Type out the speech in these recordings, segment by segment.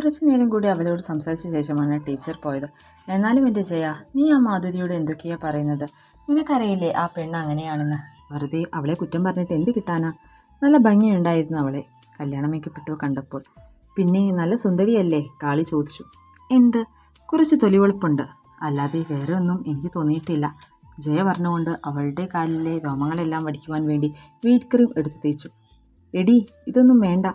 കുറച്ചു നേരം കൂടി അവരോട് സംസാരിച്ച ശേഷമാണ് ടീച്ചർ പോയത്. എന്നാലും എന്റെ ജയ നീ ആ മാധുരിയോട് എന്തൊക്കെയാ പറയുന്നത്? നിനക്കറിയില്ലേ ആ പെണ്ണ് അങ്ങനെയാണെന്ന്? വെറുതെ അവളെ കുറ്റം പറഞ്ഞിട്ട് എന്ത് കിട്ടാനാ? നല്ല ഭംഗിയുണ്ടായിരുന്നു അവളെ. കല്യാണം കല്യാണമേക്കപ്പെട്ടു കണ്ടപ്പോൾ. പിന്നെ നല്ല സുന്ദരിയല്ലേ? കാളി ചോദിച്ചു. എന്ത്? കുറച്ച് തൊലിവെളുപ്പുണ്ട്. അല്ലാതെ വേറെ ഒന്നും എനിക്ക് തോന്നിയിട്ടില്ല. ജയ പറഞ്ഞുകൊണ്ട് അവളുടെ കാലിലെ രോമങ്ങളെല്ലാം വടിക്കുവാൻ വേണ്ടി വീറ്റ് ക്രീം എടുത്തു തേച്ചു. എടി ഇതൊന്നും വേണ്ട.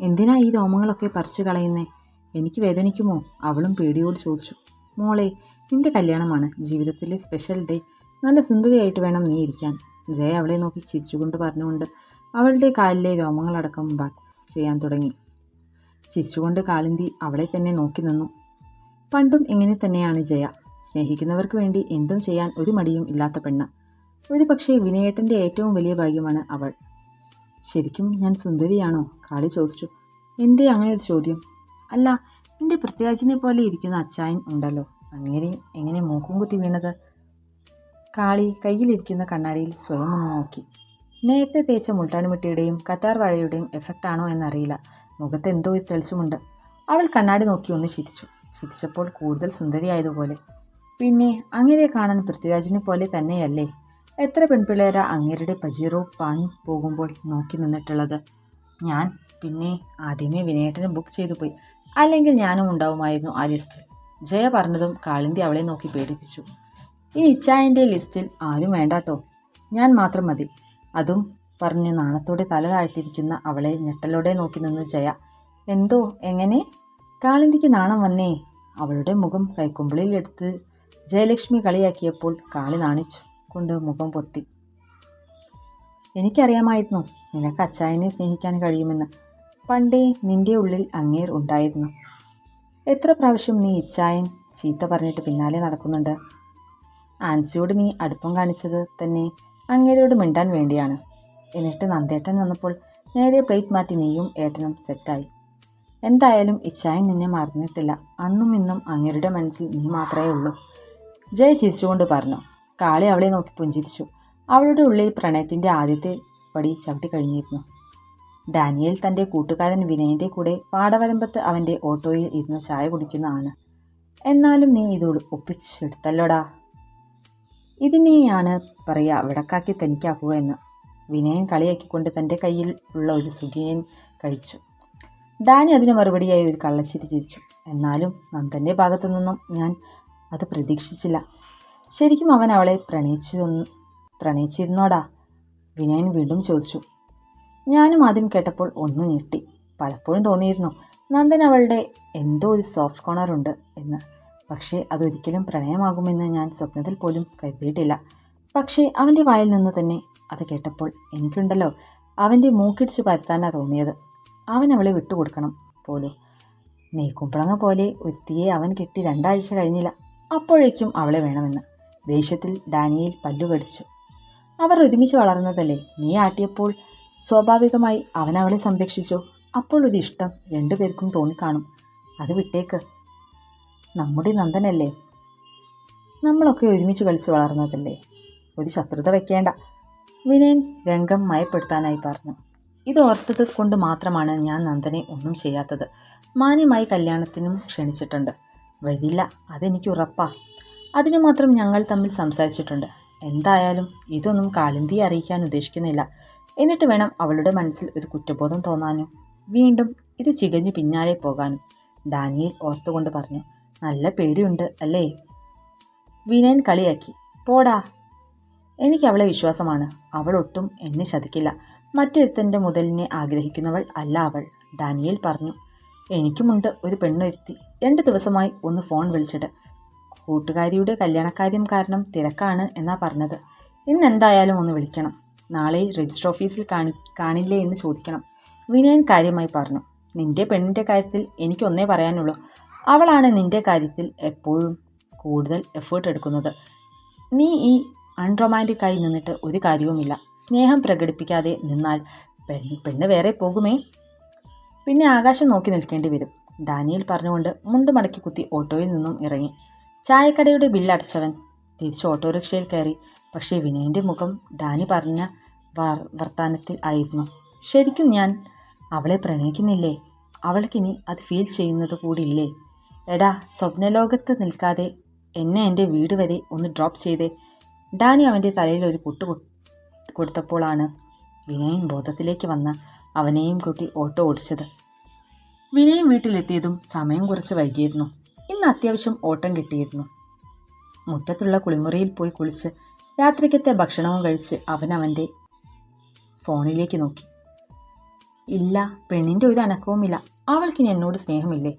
എന്തിനാ ഈ രോമങ്ങളൊക്കെ പറിച്ചു കളയുന്നേ? എനിക്ക് വേദനിക്കുമോ? അവളും പേടിയോട് ചോദിച്ചു. മോളെ നിന്റെ കല്യാണമാണ്. ജീവിതത്തിലെ സ്പെഷ്യൽ ഡേ നല്ല സുന്ദരിയായിട്ട് വേണം നീ ഇരിക്കാൻ. ജയ അവളെ നോക്കി ചിരിച്ചുകൊണ്ട് പറഞ്ഞുകൊണ്ട് അവളുടെ കാലിലെ രോമങ്ങളടക്കം വാക്സ് ചെയ്യാൻ തുടങ്ങി. ചിരിച്ചുകൊണ്ട് കാളിന്തി അവളെ തന്നെ നോക്കി നിന്നു. പണ്ടും ഇങ്ങനെ തന്നെയാണ് ജയ. സ്നേഹിക്കുന്നവർക്ക് വേണ്ടി എന്തും ചെയ്യാൻ ഒരു മടിയും ഇല്ലാത്ത പെണ്ണ്. ഒരു പക്ഷേ വിനയേട്ടന്റെ ഏറ്റവും വലിയ ഭാഗ്യമാണ് അവൾ. ശരിക്കും ഞാൻ സുന്ദരിയാണോ? കാളി ചോദിച്ചു. എന്തേ അങ്ങനെ ഒരു ചോദ്യം? അല്ല എന്റെ പൃഥ്വിരാജിനെ പോലെ ഇരിക്കുന്ന അച്ചായൻ ഉണ്ടല്ലോ. അങ്ങനെ എങ്ങനെ മൂക്കും കുത്തി വീണത്? കാളി കയ്യിലിരിക്കുന്ന കണ്ണാടിയിൽ സ്വയം ഒന്ന് നോക്കി. നേരത്തെ തേച്ച മുൾട്ടാണിമിട്ടിയുടെയും കറ്റാർ വാഴയുടെയും എഫക്റ്റ് ആണോ എന്നറിയില്ല. മുഖത്ത് എന്തോ ഒരു തെളിച്ചുമുണ്ട്. അവൾ കണ്ണാടി നോക്കി ഒന്ന് ചിരിച്ചു. ചിരിച്ചപ്പോൾ കൂടുതൽ സുന്ദരിയായതുപോലെ. പിന്നെ അങ്ങേരെ കാണാൻ പൃഥ്വിരാജിനെ പോലെ തന്നെയല്ലേ? എത്ര പെൺപിള്ളേരാ അങ്ങേരുടെ പജീറോ പാഞ്ഞു പോകുമ്പോൾ നോക്കി നിന്നിട്ടുള്ളത്? ഞാൻ പിന്നെ ആദ്യമേ വിനയേട്ടനെ ബുക്ക് ചെയ്തു പോയി. അല്ലെങ്കിൽ ഞാനും ഉണ്ടാവുമായിരുന്നു ആ ലിസ്റ്റിൽ. ജയ പറഞ്ഞതും കാളിന്തി അവളെ നോക്കി പേടിപ്പിച്ചു. ഈ ഇച്ചായന്റെ ലിസ്റ്റിൽ ആരും വേണ്ടാട്ടോ. ഞാൻ മാത്രം മതി. അതും പറഞ്ഞു നാണത്തോടെ തല താഴ്ത്തിയിരിക്കുന്ന അവളെ ഞെട്ടലോടെ നോക്കി നിന്നു ജയ. എന്തോ? എങ്ങനെ? കാളിന്തിക്ക് നാണം വന്നേ. അവളുടെ മുഖം കൈക്കുമ്പിളിൽ എടുത്ത് ജയലക്ഷ്മി കളിയാക്കിയപ്പോൾ കാളി നാണിച്ചു കൊണ്ട് മുഖം പൊത്തി. എനിക്കറിയാമായിരുന്നു നിനക്ക് അച്ചായനെ സ്നേഹിക്കാൻ കഴിയുമെന്ന്. പണ്ടേ നിന്റെ ഉള്ളിൽ അങ്ങേർ ഉണ്ടായിരുന്നു. എത്ര പ്രാവശ്യം നീ ഇച്ചായൻ ചീത്ത പറഞ്ഞിട്ട് പിന്നാലെ നടക്കുന്നുണ്ട്? ആൻസിയോട് നീ അടുപ്പം കാണിച്ചത് തന്നെ അങ്ങേരോട് മിണ്ടാൻ വേണ്ടിയാണ്. എന്നിട്ട് നന്ദേട്ടൻ വന്നപ്പോൾ നേരെ പ്ലേറ്റ് മാറ്റി നീയും ഏട്ടനും സെറ്റായി. എന്തായാലും ഇച്ചായൻ നിന്നെ മറന്നിട്ടില്ല. അന്നും ഇന്നും അങ്ങേരുടെ മനസ്സിൽ നീ മാത്രമേ ഉള്ളൂ. ജയ് ചിരിച്ചുകൊണ്ട് പറഞ്ഞു. കാളി അവളെ നോക്കി പുഞ്ചിരിച്ചു. അവളുടെ ഉള്ളിൽ പ്രണയത്തിന്റെ ആദ്യത്തെ പടി ചവിട്ടി കഴിഞ്ഞിരുന്നു. ഡാനിയേൽ തന്റെ കൂട്ടുകാരൻ വിനയന്റെ കൂടെ പാടവരമ്പത്ത് അവന്റെ ഓട്ടോയിൽ ഇരുന്ന് ചായ കുടിക്കുന്നതാണ്. എന്നാലും നീ ഇത് ഒപ്പിച്ചെടുത്തല്ലോടാ. ഇതിനെയാണ് പറയുക വിടക്കാക്കി തനിക്കാക്കുക എന്ന്. വിനയൻ കളിയാക്കിക്കൊണ്ട് തന്റെ കയ്യിൽ ഉള്ള ഒരു സുഖിയൻ കഴിച്ചു. ഡാനി അതിന് മറുപടിയായി ഒരു കള്ളച്ചിരി ചിരിച്ചു. എന്നാലും നന്ദന്റെ ഭാഗത്തു നിന്നും ഞാൻ അത് പ്രതീക്ഷിച്ചില്ല. ശരിക്കും അവൻ അവളെ പ്രണയിച്ചു പ്രണയിച്ചിരുന്നോടാ? വിനയൻ വീണ്ടും ചോദിച്ചു. ഞാനും ആദ്യം കേട്ടപ്പോൾ ഒന്ന് ഞെട്ടി. പലപ്പോഴും തോന്നിയിരുന്നു നന്ദൻ അവളുടെ എന്തോ ഒരു സോഫ്റ്റ് കോണർ ഉണ്ട് എന്ന്. പക്ഷേ അതൊരിക്കലും പ്രണയമാകുമെന്ന് ഞാൻ സ്വപ്നത്തിൽ പോലും കരുതിയിട്ടില്ല. പക്ഷേ അവന്റെ വായിൽ നിന്ന് തന്നെ അത് കേട്ടപ്പോൾ എനിക്കുണ്ടല്ലോ അവന്റെ മൂക്കിടിച്ച് പരത്താനാണ് തോന്നിയത്. അവൻ അവളെ വിട്ടുകൊടുക്കണം പോലും. നെയ്ക്കുമ്പളങ്ങ പോലെ ഒരുത്തിയെ അവൻ കിട്ടി രണ്ടാഴ്ച കഴിഞ്ഞില്ല അപ്പോഴേക്കും അവളെ വേണമെന്ന്. ദേഷ്യത്തിൽ ഡാനിയേൽ പല്ലു കടിച്ചു അവർ ഒരുമിച്ച് വളർന്നതല്ലേ? നീ ആട്ടിയപ്പോൾ സ്വാഭാവികമായി അവൻ അവളെ സംരക്ഷിച്ചു. അപ്പോൾ ഒരു ഇഷ്ടം രണ്ടുപേർക്കും തോന്നിക്കാണും. അത് വിട്ടേക്ക്. നമ്മുടെ നന്ദനല്ലേ? നമ്മളൊക്കെ ഒരുമിച്ച് കളിച്ച് വളർന്നതല്ലേ? ഒരു ശത്രുത വയ്ക്കേണ്ട വിനയൻ രംഗം മയപ്പെടുത്താനായി പറഞ്ഞു. ഇത് ഓർത്തത് കൊണ്ട് മാത്രമാണ് ഞാൻ നന്ദനെ ഒന്നും ചെയ്യാത്തത്. മാന്യമായി കല്യാണത്തിനും ക്ഷണിച്ചിട്ടുണ്ട്. വരില്ല അതെനിക്ക് ഉറപ്പാ. അതിനു മാത്രം ഞങ്ങൾ തമ്മിൽ സംസാരിച്ചിട്ടുണ്ട്. എന്തായാലും ഇതൊന്നും കാളിന്തിയെ അറിയിക്കാൻ ഉദ്ദേശിക്കുന്നില്ല. എന്നിട്ട് വേണം അവളുടെ മനസ്സിൽ ഒരു കുറ്റബോധം തോന്നാനും. വീണ്ടും ഇത് ചികഞ്ഞു പിന്നാലെ പോകാനും. ഡാനിയേൽ ഓർത്തുകൊണ്ട് പറഞ്ഞു നല്ല പേടിയുണ്ട് അല്ലേ? വിനയൻ കളിയാക്കി പോടാ. എനിക്ക് അവളെ വിശ്വാസമാണ്. അവൾ ഒട്ടും എന്നെ ചതിക്കില്ല മറ്റൊരുത്തന്റെ മുതലിനെ ആഗ്രഹിക്കുന്നവൾ അല്ല അവൾ ഡാനിയൽ പറഞ്ഞു. എനിക്കുമുണ്ട് ഒരു പെണ്ണൊരുത്തി. രണ്ട് ദിവസമായി ഒന്ന് ഫോൺ വിളിച്ചിട്ട്. കൂട്ടുകാരിയുടെ കല്യാണക്കാര്യം കാരണം തിരക്കാണ് എന്നാ പറഞ്ഞത്. ഇന്ന് എന്തായാലും ഒന്ന് വിളിക്കണം. നാളെ രജിസ്റ്റർ ഓഫീസിൽ കാണി കാണില്ലേ എന്ന് ചോദിക്കണം. വിനയൻ കാര്യമായി പറഞ്ഞു. നിന്റെ പെണ്ണിന്റെ കാര്യത്തിൽ എനിക്കൊന്നേ പറയാനുള്ളൂ. അവളാണ് നിന്റെ കാര്യത്തിൽ എപ്പോഴും കൂടുതൽ എഫേർട്ട് എടുക്കുന്നത്. നീ ഈ അൺറൊമാന്റിക്കായി നിന്നിട്ട് ഒരു കാര്യവുമില്ല. സ്നേഹം പ്രകടിപ്പിക്കാതെ നിന്നാൽ പെണ്ണ് പെണ്ണ് വേറെ പോകുമേ? പിന്നെ ആകാശം നോക്കി നിൽക്കേണ്ടി വരും. ഡാനിയൽ പറഞ്ഞുകൊണ്ട് മുണ്ട് മടക്കി കുത്തി ഓട്ടോയിൽ നിന്നും ഇറങ്ങി. ചായക്കടയുടെ ബില്ലടച്ചവൻ തിരിച്ച് ഓട്ടോറിക്ഷയിൽ കയറി. പക്ഷേ വിനയന്റെ മുഖം ഡാനി പറഞ്ഞ വർ വർത്താനത്തിൽ ആയിരുന്നു. ശരിക്കും ഞാൻ അവളെ പ്രണയിക്കുന്നില്ലേ? അവൾക്കിനി അത് ഫീൽ ചെയ്യുന്നത് കൂടിയില്ലേ? എടാ സ്വപ്നലോകത്ത് നിൽക്കാതെ എന്നെ എന്റെ വീട് വരെ ഒന്ന് ഡ്രോപ്പ് ചെയ്തേ ഡാനി അവന്റെ തലയിൽ ഒരു കുട്ടു കൊടുത്തപ്പോഴാണ് വിനയൻ ബോധത്തിലേക്ക് വന്ന അവനെയും കൂട്ടി ഓട്ടോ ഓടിച്ചത്. വിനയൻ വീട്ടിലെത്തിയതും സമയം കുറച്ച് വൈകിയിരുന്നു. ഇന്ന് അത്യാവശ്യം ഓട്ടം കിട്ടിയിരുന്നു. മുറ്റത്തുള്ള കുളിമുറിയിൽ പോയി കുളിച്ച് രാത്രിക്കത്തെ ഭക്ഷണവും കഴിച്ച് അവനവന്റെ ഫോണിലേക്ക് നോക്കി. ഇല്ല പെണ്ണിന്റെ ഒരു അനക്കവുമില്ല. അവൾക്കിനി എന്നോട് സ്നേഹമില്ലേ?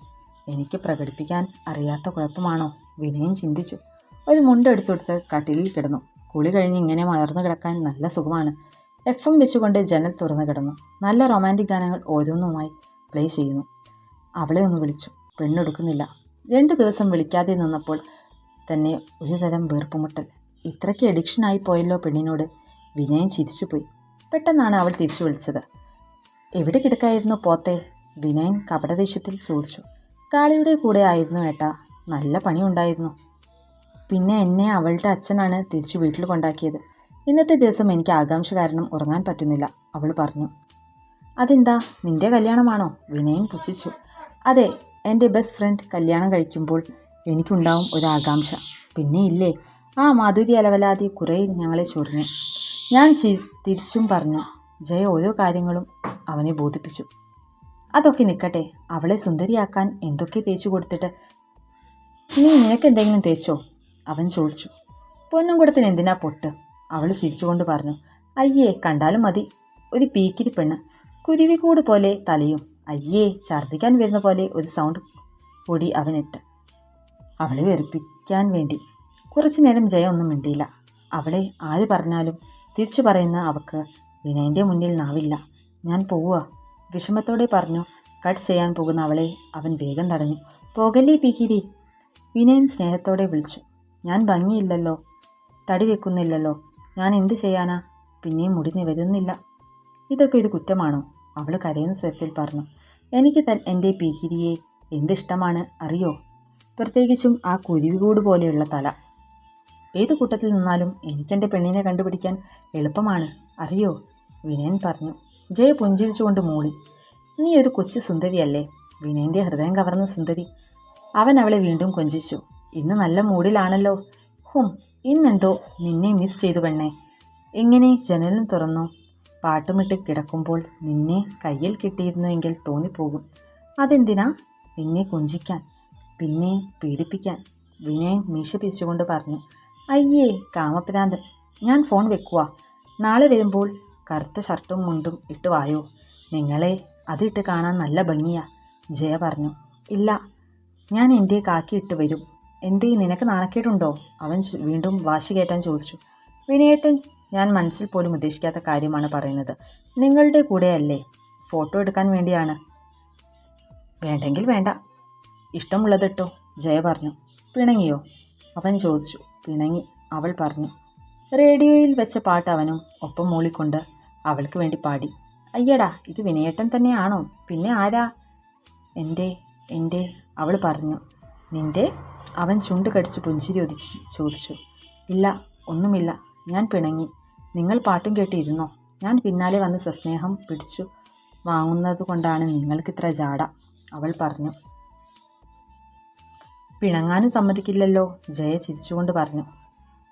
എനിക്ക് പ്രകടിപ്പിക്കാൻ അറിയാത്ത കുഴപ്പമാണോ? വിനയൻ ചിന്തിച്ചു. ഒരു മുണ്ടെടുത്തെടുത്ത് കട്ടിലിൽ കിടന്നു. കുളി കഴിഞ്ഞ് ഇങ്ങനെ മലർന്നു കിടക്കാൻ നല്ല സുഖമാണ്. എഫ് എം വെച്ചുകൊണ്ട് ജനൽ തുറന്നു കിടന്നു. നല്ല റൊമാന്റിക് ഗാനങ്ങൾ ഓരോന്നുമായി പ്ലേ ചെയ്യുന്നു. അവളെ ഒന്ന് വിളിച്ചു. പെണ്ണെടുക്കുന്നില്ല രണ്ട് ദിവസം വിളിക്കാതെ നിന്നപ്പോൾ തന്നെ ഒരു തരം വീർപ്പുമുട്ടൽ. ഇത്രയ്ക്ക് എഡിക്ഷനായി പോയല്ലോ പെണ്ണിനോട്. വിനയൻ ചിരിച്ചുപോയി. പെട്ടെന്നാണ് അവൾ തിരിച്ചു വിളിച്ചത്. എവിടെ കിടക്കായിരുന്നു പോത്തെ? വിനയൻ കപടദേശത്തിൽ ചോദിച്ചു. കാളിയുടെ കൂടെ ആയിരുന്നു ഏട്ടാ. നല്ല പണിയുണ്ടായിരുന്നു. പിന്നെ എന്നെ അവളുടെ അച്ഛനാണ് തിരിച്ചു വീട്ടിൽ കൊണ്ടാക്കിയത്. ഇന്നത്തെ ദിവസം എനിക്ക് ആകാംക്ഷ കാരണം ഉറങ്ങാൻ പറ്റുന്നില്ല അവൾ പറഞ്ഞു. അതെന്താ? നിന്റെ കല്യാണമാണോ? വിനയൻ പുച്ഛിച്ചു. അതെ എന്റെ ബെസ്റ്റ് ഫ്രണ്ട് കല്യാണം കഴിക്കുമ്പോൾ എനിക്കുണ്ടാവും ഒരു ആകാംക്ഷ. പിന്നെ ഇല്ലേ? ആ മാധുരി അലവലാതി കുറേ ഞങ്ങളെ ചൊറിഞ്ഞു. ഞാൻ തിരിച്ചും പറഞ്ഞു ജയ ഓരോ കാര്യങ്ങളും അവനെ ബോധിപ്പിച്ചു. അതൊക്കെ നിൽക്കട്ടെ അവളെ സുന്ദരിയാക്കാൻ എന്തൊക്കെ തേച്ചു കൊടുത്തിട്ട്? നീ നിനക്കെന്തെങ്കിലും തേച്ചോ? അവൻ ചോദിച്ചു. പൊന്നുംകുടത്തിന് എന്തിനാ പൊട്ട്? അവൾ ചിരിച്ചുകൊണ്ട് പറഞ്ഞു. അയ്യേ കണ്ടാലും മതി. ഒരു പീക്കിരി പെണ്ണ്. കുരുവിക്കൂട് പോലെ തലയും. അയ്യേ ഛർദ്ദിക്കാൻ വരുന്ന പോലെ ഒരു സൗണ്ട് കൂടി അവനിട്ട്. അവളെ വെറുപ്പിക്കാൻ വേണ്ടി. കുറച്ചു നേരം ജയ ഒന്നും മിണ്ടിയില്ല. അവളെ ആര് പറഞ്ഞാലും തിരിച്ചു പറയുന്ന അവക്ക് വിനയന്റെ മുന്നിൽ നാവില്ല. ഞാൻ പോവുക വിഷമത്തോടെ പറഞ്ഞു കട്ട് ചെയ്യാൻ പോകുന്ന അവളെ അവൻ വേഗം തടഞ്ഞു. പോകല്ലേ പീകിരി? വിനയൻ സ്നേഹത്തോടെ വിളിച്ചു. ഞാൻ ഭംഗിയില്ലല്ലോ. തടി വെക്കുന്നില്ലല്ലോ. ഞാൻ എന്ത് ചെയ്യാനാ? പിന്നെയും മുടി നിവരുന്നില്ല. ഇതൊക്കെ ഒരു കുറ്റമാണോ? അവൾ കരയുന്ന സ്വരത്തിൽ പറഞ്ഞു. എനിക്ക് തൻ എന്റെ പീക്കിരിയെ എന്തിഷ്ടമാണ് അറിയോ? പ്രത്യേകിച്ചും ആ കുരുവികൂട് പോലെയുള്ള തല. ഏത് കൂട്ടത്തിൽ നിന്നാലും എനിക്കെന്റെ പെണ്ണിനെ കണ്ടുപിടിക്കാൻ എളുപ്പമാണ്. അറിയോ? വിനയൻ പറഞ്ഞു. ജയ പുഞ്ചിരിച്ചുകൊണ്ട് മൂളി. നീ ഒരു കൊച്ചു സുന്ദരിയല്ലേ? വിനയന്റെ ഹൃദയം കവർന്ന സുന്ദരി. അവൻ അവളെ വീണ്ടും കൊഞ്ചിച്ചു. ഇന്ന് നല്ല മൂഡിലാണല്ലോ. ഹും ഇന്നെന്തോ നിന്നെ മിസ് ചെയ്തു പെണ്ണേ. എങ്ങനെ ജനലും തുറന്നു? പാട്ടുമിട്ട് കിടക്കുമ്പോൾ നിന്നെ കയ്യിൽ കിട്ടിയിരുന്നുവെങ്കിൽ തോന്നിപ്പോകും. അതെന്തിനാ നിന്നെ കൊഞ്ചിക്കാൻ പിന്നെ പീഡിപ്പിക്കാൻ? വിനയൻ മീശ പിരിച്ചുകൊണ്ട് പറഞ്ഞു. അയ്യേ കാമപ്രാന്തൻ ഞാൻ ഫോൺ വെക്കുക നാളെ വരുമ്പോൾ കറുത്ത ഷർട്ടും മുണ്ടും ഇട്ട് വായോ. നിങ്ങളെ അതിട്ട് കാണാൻ നല്ല ഭംഗിയാ ജയ പറഞ്ഞു. ഇല്ല ഞാൻ എന്റെ കാക്കി ഇട്ട് വരും. എന്തേ നിനക്ക് നാണക്കേടുണ്ടോ? അവൻ വീണ്ടും വാശി കയറ്റാൻ ചോദിച്ചു. വിനയേട്ടൻ ഞാൻ മനസ്സിൽ പോലും ഉദ്ദേശിക്കാത്ത കാര്യമാണ് പറയുന്നത്. നിങ്ങളുടെ കൂടെയല്ലേ ഫോട്ടോ എടുക്കാൻ വേണ്ടിയാണ്. വേണ്ടെങ്കിൽ വേണ്ട. ഇഷ്ടമുള്ളതിട്ടോ ജയ പറഞ്ഞു. പിണങ്ങിയോ? അവൻ ചോദിച്ചു. പിണങ്ങി അവൾ പറഞ്ഞു റേഡിയോയിൽ വെച്ച പാട്ട് അവനും ഒപ്പം മൂളിക്കൊണ്ട് അവൾക്ക് വേണ്ടി പാടി. അയ്യടാ ഇത് വിനയേട്ടൻ തന്നെയാണോ? പിന്നെ ആരാ? എന്റെ എന്റെ അവൾ പറഞ്ഞു. നിന്റെ അവൻ ചുണ്ട് കടിച്ച് പുഞ്ചിരി ഒതുക്കി ചോദിച്ചു. ഇല്ല ഒന്നുമില്ല ഞാൻ പിണങ്ങി. നിങ്ങൾ പാട്ടും കേട്ടിരുന്നോ? ഞാൻ പിന്നാലെ വന്ന് സസ്നേഹം പിടിച്ചു വാങ്ങുന്നത് കൊണ്ടാണ് നിങ്ങൾക്കിത്ര ജാട അവൾ പറഞ്ഞു. പിണങ്ങാനും സമ്മതിക്കില്ലല്ലോ. ജയ ചിരിച്ചുകൊണ്ട് പറഞ്ഞു.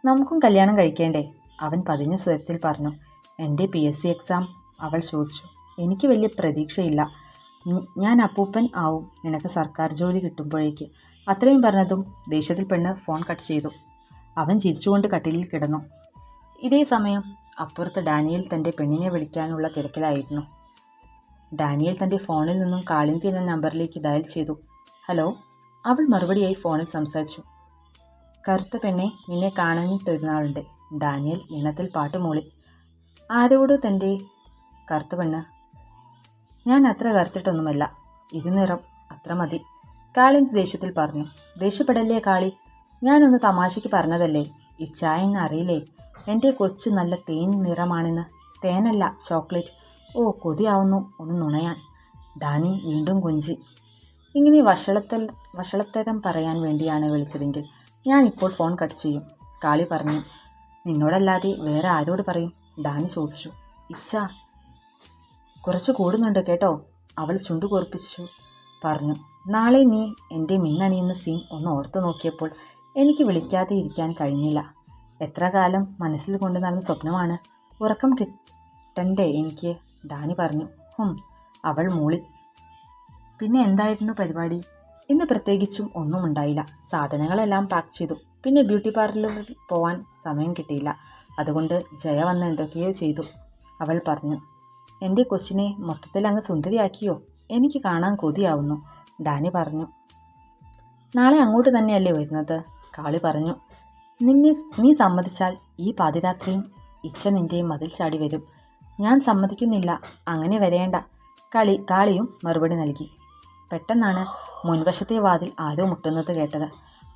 നമുക്കും കല്യാണം കഴിക്കേണ്ടേ? അവൻ പതിഞ്ഞ സ്വരത്തിൽ പറഞ്ഞു. എന്റെ പി. എസ്. സി. എക്സാം അവൾ ചോദിച്ചു. എനിക്ക് വലിയ പ്രതീക്ഷയില്ല. ഞാൻ അപ്പൂപ്പൻ ആവും. നിനക്ക് സർക്കാർ ജോലി കിട്ടുമ്പോഴേക്ക്. അത്രയും പറഞ്ഞതും ദേഷ്യത്തിൽ പെണ്ണ് ഫോൺ കട്ട് ചെയ്തു. അവൻ ചിരിച്ചുകൊണ്ട് കട്ടിലിൽ കിടന്നു. ഇതേ സമയം അപ്പുറത്ത് ഡാനിയൽ തന്റെ പെണ്ണിനെ വിളിക്കാനുള്ള തിരക്കിലായിരുന്നു. ഡാനിയൽ തന്റെ ഫോണിൽ നിന്നും കാളിന്തി എന്ന നമ്പറിലേക്ക് ഡയൽ ചെയ്തു. ഹലോ അവൾ മറുപടിയായി ഫോണിൽ സംസാരിച്ചു. കറുത്ത പെണ്ണെ നിന്നെ കാണാനിട്ടൊരുന്നാളുണ്ട് ഡാനിയൽ ഇണത്തിൽ പാട്ട് മൂളി. ആരോട് തന്റെ കറുത്ത പെണ്ണ്. ഞാൻ അത്ര കറുത്തിട്ടൊന്നുമല്ല. ഇത് നിറം. അത്ര മതി. കാളിന്റെ ദേഷ്യത്തിൽ പറഞ്ഞു. ദേഷ്യപ്പെടല്ലേ കാളി? ഞാനൊന്ന് തമാശയ്ക്ക് പറഞ്ഞതല്ലേ? ഇച്ചായൻ അറിയില്ലേ? എന്റെ കൊച്ചു നല്ല തേൻ നിറമാണെന്ന്. തേനല്ല ചോക്ലേറ്റ്. ഓ കൊതിയാവുന്നു. ഒന്ന് നുണയാൻ. ഡാനി വീണ്ടും കൊഞ്ചി. ഇങ്ങനെ വഷളത്തൽ വഷളത്തരം പറയാൻ വേണ്ടിയാണ് വിളിച്ചതെങ്കിൽ ഞാനിപ്പോൾ ഫോൺ കട്ട് ചെയ്യും. കാളി പറഞ്ഞു നിന്നോടല്ലാതെ വേറെ ആരോട് പറയും? ഡാനി ചോദിച്ചു. ഇച്ഛ കുറച്ച് കൂടുന്നുണ്ട് കേട്ടോ. അവൾ ചുണ്ടു കുറിപ്പിച്ചു പറഞ്ഞു നാളെ നീ എന്റെ മിന്നണിയുന്ന സീൻ ഒന്ന് ഓർത്തു നോക്കിയപ്പോൾ എനിക്ക് വിളിക്കാതെ ഇരിക്കാൻ കഴിഞ്ഞില്ല. എത്ര കാലം മനസ്സിൽ കൊണ്ടു നടന്ന സ്വപ്നമാണ്. ഉറക്കം കിട്ടണ്ടേ എനിക്ക്? ഡാനി പറഞ്ഞു ഹും. അവൾ മൂളി പിന്നെ എന്തായിരുന്നു പരിപാടി? ഇന്ന് പ്രത്യേകിച്ചും ഒന്നും ഉണ്ടായില്ല സാധനങ്ങളെല്ലാം പാക്ക് ചെയ്തു. പിന്നെ ബ്യൂട്ടി പാർലറിൽ പോവാൻ സമയം കിട്ടിയില്ല. അതുകൊണ്ട് ജയ വന്ന് എന്തൊക്കെയോ ചെയ്തു. അവൾ പറഞ്ഞു എന്റെ കൊച്ചിനെ മൊത്തത്തിൽ അങ്ങ് സുന്ദരിയാക്കിയോ? എനിക്ക് കാണാൻ കൊതിയാവുന്നു. ഡാനി പറഞ്ഞു നാളെ അങ്ങോട്ട് തന്നെയല്ലേ വരുന്നത്? കാളി പറഞ്ഞു നിന്നെ നീ സമ്മതിച്ചാൽ ഈ പാതിരാത്രിയും ഇച്ഛ നിന്റെ മതിൽ ചാടി വരും. ഞാൻ സമ്മതിക്കുന്നില്ല. അങ്ങനെ വരേണ്ട. കളി കാളിയും മറുപടി നൽകി. പെട്ടെന്നാണ് മുൻവശത്തെ വാതിൽ ആരോ മുട്ടുന്നത് കേട്ടത്.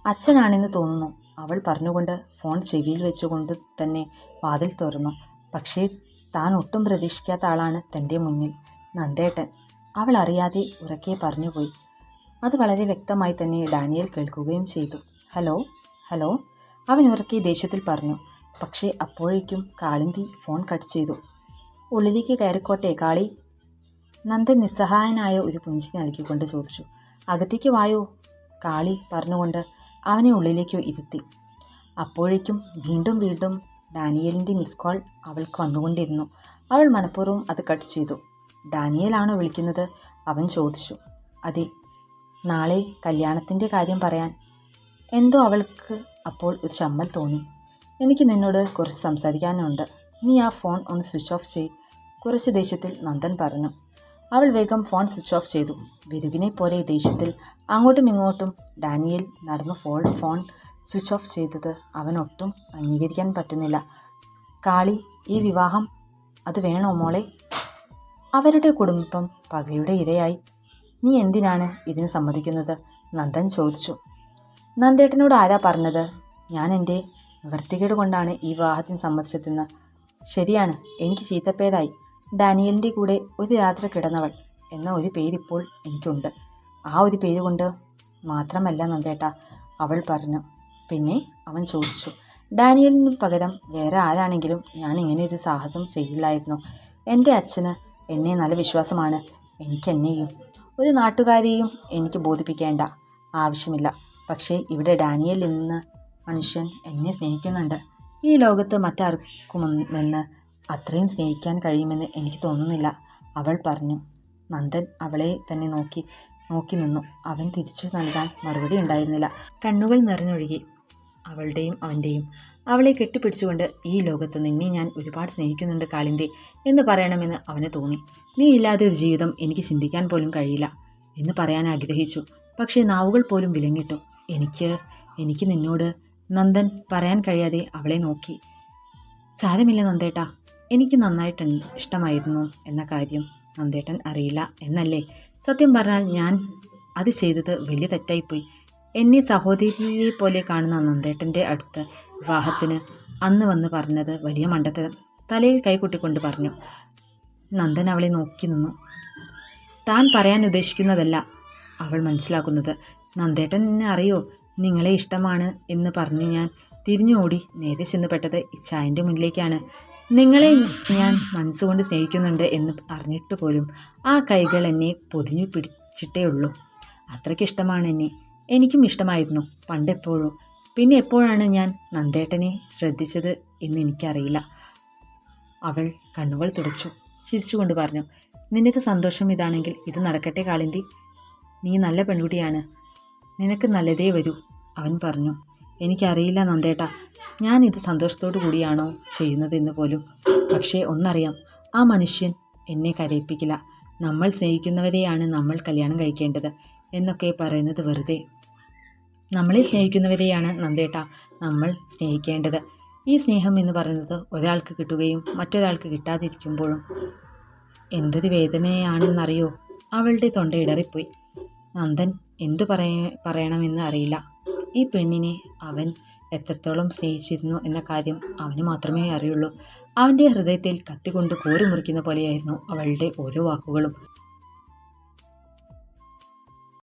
അച്ഛനാണെന്ന് തോന്നുന്നു. അവൾ പറഞ്ഞുകൊണ്ട് ഫോൺ ചെവിയിൽ വെച്ചുകൊണ്ട് തന്നെ വാതിൽ തുറന്നു. പക്ഷേ താൻ ഒട്ടും പ്രതീക്ഷിക്കാത്ത ആളാണ് തന്റെ മുന്നിൽ. നന്ദേട്ടൻ അവൾ അറിയാതെ ഉറക്കെ പറഞ്ഞുപോയി. അത് വളരെ വ്യക്തമായി തന്നെ ഡാനിയൽ കേൾക്കുകയും ചെയ്തു. ഹലോ ഹലോ അവൻ ഉറക്കെ ദേഷ്യത്തിൽ പറഞ്ഞു. പക്ഷേ അപ്പോഴേക്കും കാളിന്തി ഫോൺ കട്ട് ചെയ്തു. ഉള്ളിലേക്ക് കയറിക്കോട്ടെ കാളി. നന്ദൻ നിസ്സഹായനായ ഒരു പുഞ്ചി നൽകിക്കൊണ്ട് ചോദിച്ചു അകത്തേക്ക് വായോ? കാളി പറഞ്ഞുകൊണ്ട് അവനെ ഉള്ളിലേക്ക് ഇരുത്തി. അപ്പോഴേക്കും വീണ്ടും വീണ്ടും ഡാനിയലിന്റെ മിസ് കോൾ അവൾക്ക് വന്നുകൊണ്ടിരുന്നു. അവൾ മനഃപൂർവം അത് കട്ട് ചെയ്തു. ഡാനിയലാണോ വിളിക്കുന്നത്? അവൻ ചോദിച്ചു. അതെ നാളെ കല്യാണത്തിന്റെ കാര്യം പറയാൻ. എന്തോ അവൾക്ക് അപ്പോൾ ഒരു ചമ്മൽ തോന്നി. എനിക്ക് നിന്നോട് കുറച്ച് സംസാരിക്കാനുണ്ട്. നീ ആ ഫോൺ ഒന്ന് സ്വിച്ച് ഓഫ് ചെയ് കുറച്ച് ദേഷ്യത്തിൽ നന്ദൻ പറഞ്ഞു. അവൾ വേഗം ഫോൺ സ്വിച്ച് ഓഫ് ചെയ്തു. വിരുകിനെ പോലെ ദേഷ്യത്തിൽ അങ്ങോട്ടും ഇങ്ങോട്ടും ഡാനിയൽ നടന്നു ഫോൺ ഫോൺ സ്വിച്ച് ഓഫ് ചെയ്തത് അവനൊട്ടും അംഗീകരിക്കാൻ പറ്റുന്നില്ല. കാളി ഈ വിവാഹം അത് വേണോ മോളെ? അവരുടെ കുടുംബം പകയുടെ ഇരയായി. നീ എന്തിനാണ് ഇതിന് സമ്മതിക്കുന്നത്? നന്ദൻ ചോദിച്ചു. നന്ദേട്ടനോട് ആരാ പറഞ്ഞത്? ഞാൻ എന്റെ വൃത്തികേട് കൊണ്ടാണ് ഈ വിവാഹത്തിന് സമ്മതിച്ചതെന്ന്. ശരിയാണ് എനിക്ക് ചീത്തപ്പേരായി. ഡാനിയലിന്റെ കൂടെ ഒരു രാത്രി കിടന്നവൾ എന്ന ഒരു പേരിപ്പോൾ എനിക്കുണ്ട്. ആ ഒരു പേര് കൊണ്ട് മാത്രമല്ല നന്ദേട്ട അവൾ പറഞ്ഞു. പിന്നെ അവൻ ചോദിച്ചു ഡാനിയലിന് പകരം വേറെ ആരാണെങ്കിലും ഞാൻ ഇങ്ങനെ ഒരു സാഹസം ചെയ്യില്ലായിരുന്നു. എന്റെ അച്ഛന് എന്നെ നല്ല വിശ്വാസമാണ്. എനിക്കെന്നെയും ഒരു നാട്ടുകാരെയും എനിക്ക് ബോധിപ്പിക്കേണ്ട ആവശ്യമില്ല. പക്ഷേ ഇവിടെ ഡാനിയൽ ഇന്ന് മനുഷ്യൻ എന്നെ സ്നേഹിക്കുന്നുണ്ട്. ഈ ലോകത്ത് മറ്റാർക്കുമെന്ന് അത്രയും സ്നേഹിക്കാൻ കഴിയുമെന്ന് എനിക്ക് തോന്നുന്നില്ല. അവൾ പറഞ്ഞു. നന്ദൻ അവളെ തന്നെ നോക്കി നോക്കി നിന്നു. അവൻ തിരിച്ചു നൽകാൻ മറുപടി ഉണ്ടായിരുന്നില്ല. കണ്ണുകൾ നിറഞ്ഞൊഴുകി. അവളുടെയും അവന്റെയും അവളെ കെട്ടിപ്പിടിച്ചുകൊണ്ട് ഈ ലോകത്ത് നിന്നെ ഞാൻ ഒരുപാട് സ്നേഹിക്കുന്നുണ്ട് കാളിന്തി എന്ന് പറയണമെന്ന് അവന് തോന്നി. നീ ഇല്ലാതെ ഒരു ജീവിതം എനിക്ക് ചിന്തിക്കാൻ പോലും കഴിയില്ല എന്ന് പറയാൻ ആഗ്രഹിച്ചു. പക്ഷേ നാവുകൾ പോലും വിലങ്ങിട്ടു. എനിക്ക് എനിക്ക് നിന്നോട് നന്ദൻ പറയാൻ കഴിയാതെ അവളെ നോക്കി. സാരമില്ല നന്ദേട്ടാ. എനിക്ക് നന്നായിട്ട് ഇഷ്ടമായിരുന്നു എന്ന കാര്യം നന്ദേട്ടൻ അറിയില്ല എന്നല്ലേ? സത്യം പറഞ്ഞാൽ ഞാൻ അത് ചെയ്തത് വലിയ തെറ്റായിപ്പോയി. എന്നെ സഹോദരിയെ പോലെ കാണുന്ന നന്ദേട്ടന്റെ അടുത്ത് വിവാഹത്തിന് അന്ന് വന്ന് പറഞ്ഞത് വലിയ മണ്ടത്തരം. തലയിൽ കൈകൊട്ടിക്കൊണ്ട് പറഞ്ഞു നന്ദൻ അവളെ നോക്കി നിന്നു. താൻ പറയാൻ ഉദ്ദേശിക്കുന്നതല്ല അവൾ മനസ്സിലാക്കുന്നത്. നന്ദേട്ടൻ എന്നെ അറിയോ? നിങ്ങളെ ഇഷ്ടമാണ് എന്ന് പറഞ്ഞു ഞാൻ തിരിഞ്ഞോടി നേരെ ചെന്നുപെട്ടത് ഇച്ചായന്റെ മുന്നിലേക്കാണ്. നിങ്ങളെ ഞാൻ മനസ്സുകൊണ്ട് സ്നേഹിക്കുന്നുണ്ട് എന്ന് അറിഞ്ഞിട്ട് പോലും ആ കൈകൾ എന്നെ പൊതിഞ്ഞു പിടിച്ചിട്ടേ ഉള്ളൂ. അത്രയ്ക്ക് ഇഷ്ടമാണ് എന്നെ. എനിക്കും ഇഷ്ടമായിരുന്നു പണ്ടെപ്പോഴും. പിന്നെ എപ്പോഴാണ് ഞാൻ നന്ദേട്ടനെ ശ്രദ്ധിച്ചത് എന്ന് എനിക്കറിയില്ല. അവൾ കണ്ണുകൾ തുടച്ചു. ചിരിച്ചുകൊണ്ട് പറഞ്ഞു നിനക്ക് സന്തോഷം ഇതാണെങ്കിൽ ഇത് നടക്കട്ടെ കാളിന്തി. നീ നല്ല പെൺകുട്ടിയാണ്. നിനക്ക് നല്ലതേ വരൂ അവൻ പറഞ്ഞു. എനിക്കറിയില്ല നന്ദേട്ടാ. ഞാൻ ഇത് സന്തോഷത്തോടു കൂടിയാണോ ചെയ്യുന്നതെന്ന് പോലും. പക്ഷേ ഒന്നറിയാം ആ മനുഷ്യൻ എന്നെ കരയിപ്പിക്കില്ല. നമ്മൾ സ്നേഹിക്കുന്നവരെയാണ് നമ്മൾ കല്യാണം കഴിക്കേണ്ടത് എന്നൊക്കെ പറയുന്നത് വെറുതെ. നമ്മളെ സ്നേഹിക്കുന്നവരെയാണ് നന്ദേട്ട നമ്മൾ സ്നേഹിക്കേണ്ടത്. ഈ സ്നേഹം എന്ന് പറയുന്നത് ഒരാൾക്ക് കിട്ടുകയും മറ്റൊരാൾക്ക് കിട്ടാതിരിക്കുമ്പോഴും. എന്തൊരു വേദനയാണെന്നറിയോ? അവളുടെ തൊണ്ട ഇടറിപ്പോയി. നന്ദൻ എന്തു പറയ പറയണമെന്ന് അറിയില്ല. ഈ പെണ്ണിനെ അവൻ എത്രത്തോളം സ്നേഹിച്ചിരുന്നു എന്ന കാര്യം അവന് മാത്രമേ അറിയുള്ളൂ. അവന്റെ ഹൃദയത്തിൽ കത്തിക്കൊണ്ട് കോരി മുറിക്കുന്ന പോലെയായിരുന്നു അവളുടെ ഓരോ വാക്കുകളും.